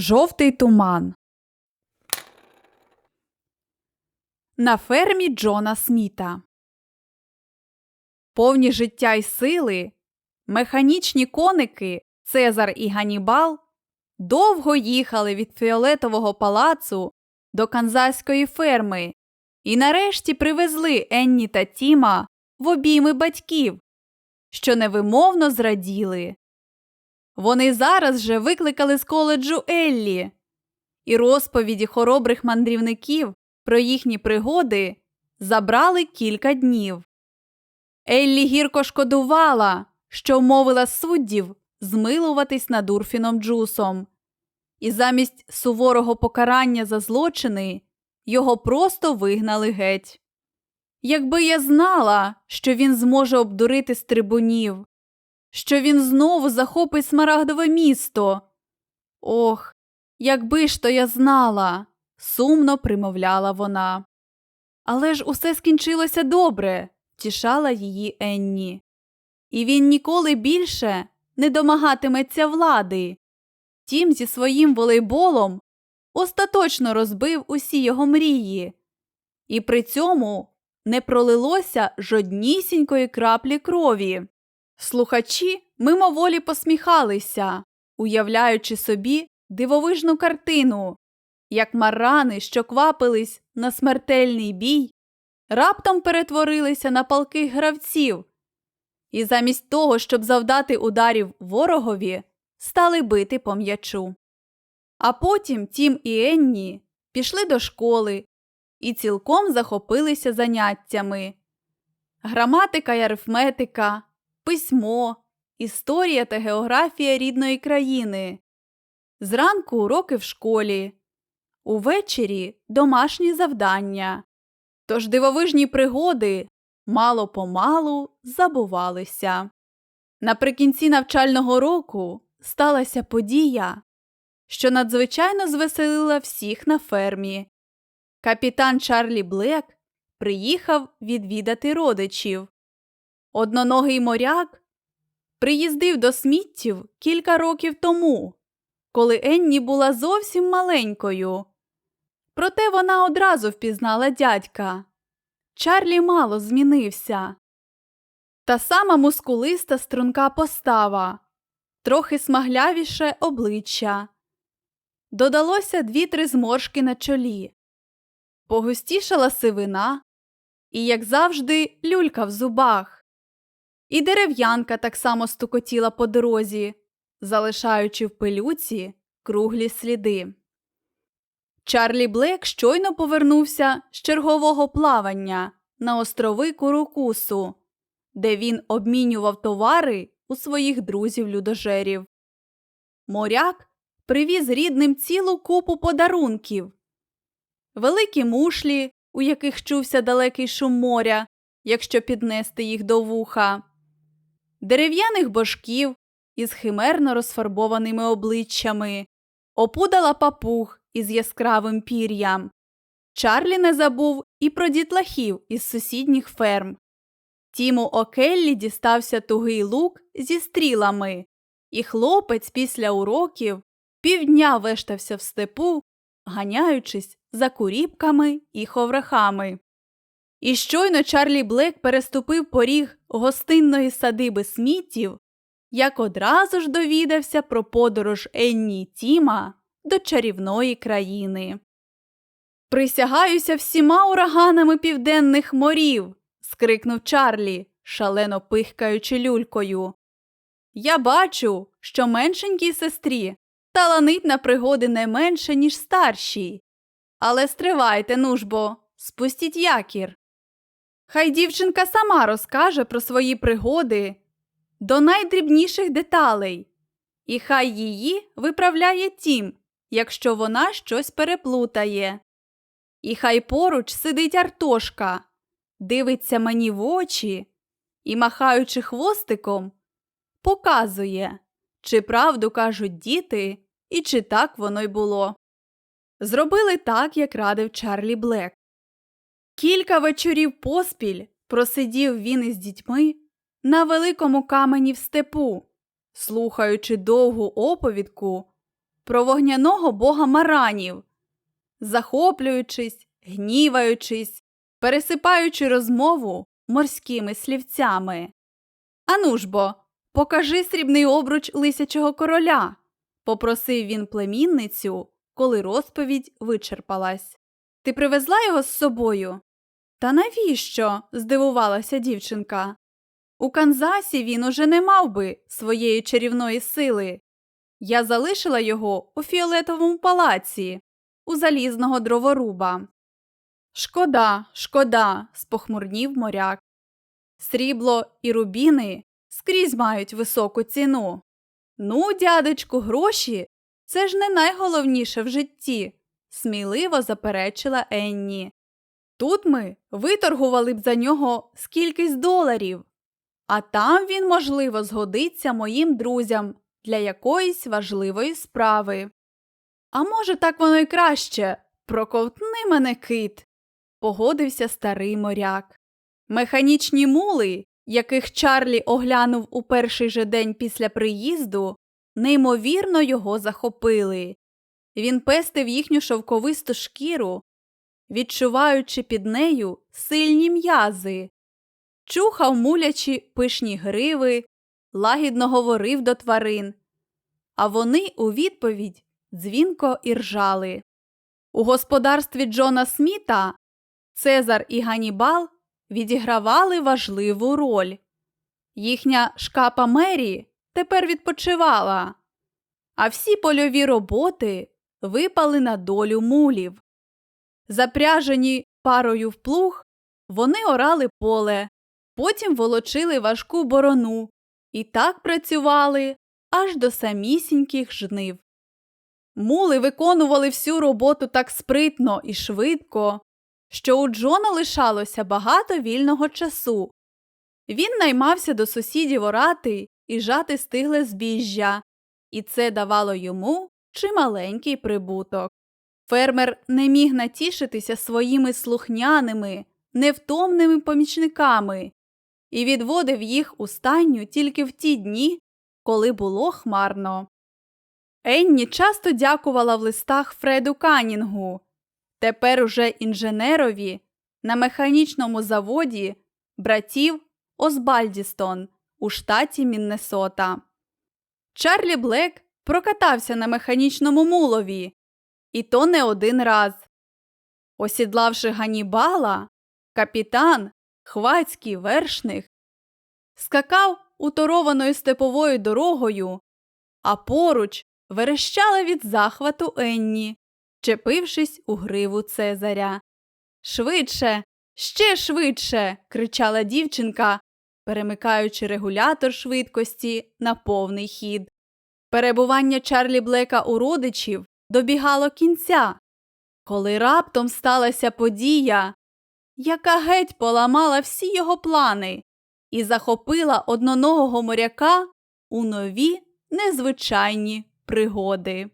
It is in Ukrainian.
Жовтий туман. На фермі Джона Сміта. Повні життя й сили, механічні коники Цезар і Ганібал довго їхали від фіолетового палацу до канзаської ферми і нарешті привезли Енні та Тіма в обійми батьків, що невимовно зраділи. Вони зараз же викликали з коледжу Еллі, і розповіді хоробрих мандрівників про їхні пригоди забрали кілька днів. Еллі гірко шкодувала, що вмовила суддів змилуватись над Урфіном Джусом, і замість суворого покарання за злочини його просто вигнали геть. Якби я знала, що він зможе обдурити з трибунів, що він знову захопить смарагдове місто. Ох, якби ж то я знала, сумно примовляла вона. Але ж усе скінчилося добре, тішала її Енні. І він ніколи більше не домагатиметься влади. Тім зі своїм волейболом остаточно розбив усі його мрії, і при цьому не пролилося жоднісінької краплі крові. Слухачі мимоволі посміхалися, уявляючи собі дивовижну картину, як марани, що квапились на смертельний бій, раптом перетворилися на палких гравців, і замість того, щоб завдати ударів ворогові, стали бити по м'ячу. А потім Тім і Енні пішли до школи і цілком захопилися заняттями. Граматика й арифметика, письмо, історія та географія рідної країни. Зранку уроки в школі, увечері домашні завдання. Тож дивовижні пригоди мало помалу забувалися. Наприкінці навчального року сталася подія, що надзвичайно звеселила всіх на фермі. Капітан Чарлі Блек приїхав відвідати родичів. Одноногий моряк приїздив до сміттів кілька років тому, коли Енні була зовсім маленькою. Проте вона одразу впізнала дядька. Чарлі мало змінився. Та сама мускулиста струнка постава, трохи смаглявіше обличчя. Додалося дві-три зморшки на чолі. Погустішала сивина і, як завжди, люлька в зубах. І дерев'янка так само стукотіла по дорозі, залишаючи в пилюці круглі сліди. Чарлі Блек щойно повернувся з чергового плавання на острови Курукусу, де він обмінював товари у своїх друзів-людожерів. Моряк привіз рідним цілу купу подарунків, великі мушлі, у яких чувся далекий шум моря, якщо піднести їх до вуха, дерев'яних божків із химерно розфарбованими обличчями, опудала папуг із яскравим пір'ям. Чарлі не забув і про дітлахів із сусідніх ферм. Тіму Океллі дістався тугий лук зі стрілами, і хлопець після уроків півдня вештався в степу, ганяючись за куріпками і ховрахами. І щойно Чарлі Блек переступив поріг гостинної садиби сміттів, як одразу ж довідався про подорож Енні Тіма до чарівної країни. Присягаюся всіма ураганами південних морів. скрикнув Чарлі, шалено пихкаючи люлькою. Я бачу, що меншенькій сестрі таланить на пригоди не менше, ніж старшій. Але стривайте, нужбо, спустіть якір. Хай дівчинка сама розкаже про свої пригоди до найдрібніших деталей, і хай її виправляє тім, якщо вона щось переплутає. І хай поруч сидить Артошка, дивиться мені в очі і, махаючи хвостиком, показує, чи правду кажуть діти, і чи так воно й було. Зробили так, як радив Чарлі Блек. Кілька вечорів поспіль просидів він із дітьми на великому камені в степу, слухаючи довгу оповідку про вогняного бога маранів, захоплюючись, гніваючись, пересипаючи розмову морськими слівцями. Ану ж бо, покажи срібний обруч лисячого короля, попросив він племінницю, коли розповідь вичерпалась. Ти привезла його з собою? Та навіщо? здивувалася дівчинка. У Канзасі він уже не мав би своєї чарівної сили. Я залишила його у фіолетовому палаці, у залізного дроворуба. Шкода, шкода, спохмурнів моряк. Срібло і рубіни скрізь мають високу ціну. Ну, дядечку, гроші це ж не найголовніше в житті, сміливо заперечила Енні. Тут ми виторгували б за нього скількись доларів, а там він, можливо, згодиться моїм друзям для якоїсь важливої справи. А може, так воно й краще проковтни мене кит, погодився старий моряк. Механічні мули, яких Чарлі оглянув у перший же день після приїзду, неймовірно його захопили. Він пестив їхню шовковисту шкіру, відчуваючи під нею сильні м'язи, чухав мулячі пишні гриви, лагідно говорив до тварин, а вони у відповідь дзвінко іржали. У господарстві Джона Сміта Цезар і Ганібал відігравали важливу роль. Їхня шкапа Мері тепер відпочивала, а всі польові роботи випали на долю мулів. Запряжені парою в плуг, вони орали поле, потім волочили важку борону і так працювали аж до самісіньких жнив. Мули виконували всю роботу так спритно і швидко, що у Джона лишалося багато вільного часу. Він наймався до сусідів орати і жати стигле збіжжя, і це давало йому чималенький прибуток. Фермер не міг натішитися своїми слухняними, невтомними помічниками і відводив їх у стайню тільки в ті дні, коли було хмарно. Енні часто дякувала в листах Фреду Канінгу, тепер уже інженерові на механічному заводі братів Осбальдістон у штаті Міннесота. Чарлі Блек прокатався на механічному мулові, і то не один раз. Осідлавши Ганібала, капітан, хвацький вершник, скакав уторованою степовою дорогою, а поруч верещала від захвату Енні, чепившись у гриву Цезаря. Швидше, ще швидше. кричала дівчинка, перемикаючи регулятор швидкості на повний хід. Перебування Чарлі Блека у родичів добігало кінця, коли раптом сталася подія, яка геть поламала всі його плани і захопила одноногого моряка у нові незвичайні пригоди.